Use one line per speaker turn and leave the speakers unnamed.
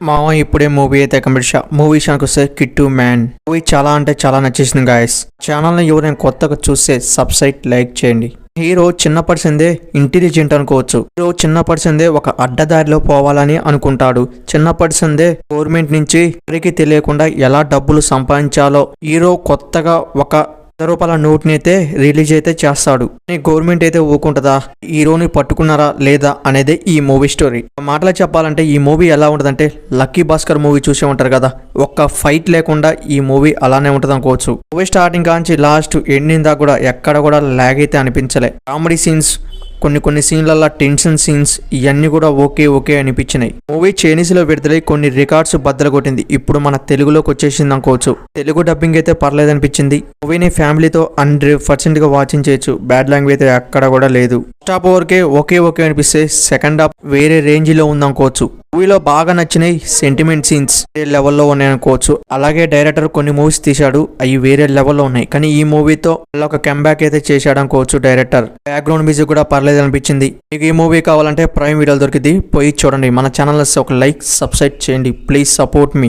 మామ ఇప్పుడే మూవీ అయితే కంప్లీట్ షా మూవీ విషయానికి వస్తే కిట్టు మ్యాన్. మూవీ చాలా అంటే చాలా నచ్చేసింది గాయస్ ఛానల్ని ఎవరైనా కొత్తగా చూస్తే సబ్సైట్ లైక్ చేయండి. హీరో చిన్నప్పటి సందే ఇంటెలిజెంట్ అనుకోవచ్చు. హీరో చిన్నప్పటి సందే ఒక అడ్డదారిలో పోవాలని అనుకుంటాడు. చిన్నప్పటి సందే గవర్నమెంట్ నుంచి ఎవరికి తెలియకుండా ఎలా డబ్బులు సంపాదించాలో హీరో కొత్తగా ఒక వంద రూపాయల నోట్ని అయితే రిలీజ్ అయితే చేస్తాడు గవర్నమెంట్ అయితే ఊకుంటుందా హీరోని పట్టుకున్నారా లేదా అనేది ఈ మూవీ స్టోరీ. మాటలు మాటలో చెప్పాలంటే ఈ మూవీ ఎలా ఉంటుందంటే లక్కీ భాస్కర్ మూవీ చూసే ఉంటారు కదా ఒక్క ఫైట్ లేకుండా ఈ మూవీ అలానే ఉంటుంది అనుకోవచ్చు మూవీ స్టార్టింగ్ కాంచి లాస్ట్ ఎండింగ్ దాకా కూడా ఎక్కడ కూడా లాగ్ అయితే అనిపించలే. కామెడీ సీన్స్ కొన్ని కొన్ని సీన్లలో టెన్షన్ సీన్స్ ఇవన్నీ కూడా ఓకే ఓకే అనిపించినాయి. మూవీ చైనీస్లో విడుదలై కొన్ని రికార్డ్స్ బద్దలు కొట్టింది ఇప్పుడు మన తెలుగులోకి వచ్చేసింది అనుకోవచ్చు. తెలుగు డబ్బింగ్ అయితే పర్లేదు అనిపించింది మూవీని ఫ్యామిలీతో హండ్రెడ్ పర్సెంట్గా వాచింగ్ చేయొచ్చు బ్యాడ్ లాంగ్వేజ్ అయితే కూడా లేదు. ఫస్ట్ హాఫ్ వరకే ఓకే ఓకే అనిపిస్తే సెకండ్ హాఫ్ వేరే రేంజ్లో ఉంది మూవీలో బాగా నచ్చినాయి సెంటిమెంట్ సీన్స్ వేరే లెవెల్లో ఉన్నాయి అనుకోవచ్చు. అలాగే డైరెక్టర్ కొన్ని మూవీస్ తీశాడు అవి వేరే లెవెల్లో ఉన్నాయి. కానీ ఈ మూవీతో ఒక కంబ్యాక్ అయితే చేశాడు అనుకోవచ్చు డైరెక్టర్ బ్యాక్గ్రౌండ్ మ్యూజిక్ కూడా పర్లేదు అనిపించింది. మీకు ఈ మూవీ కావాలంటే ప్రైమ్ వీడియోలు దొరికింది పోయి చూడండి. మన ఛానల్ ఒక లైక్ సబ్స్క్రైబ్ చేయండి. Please support me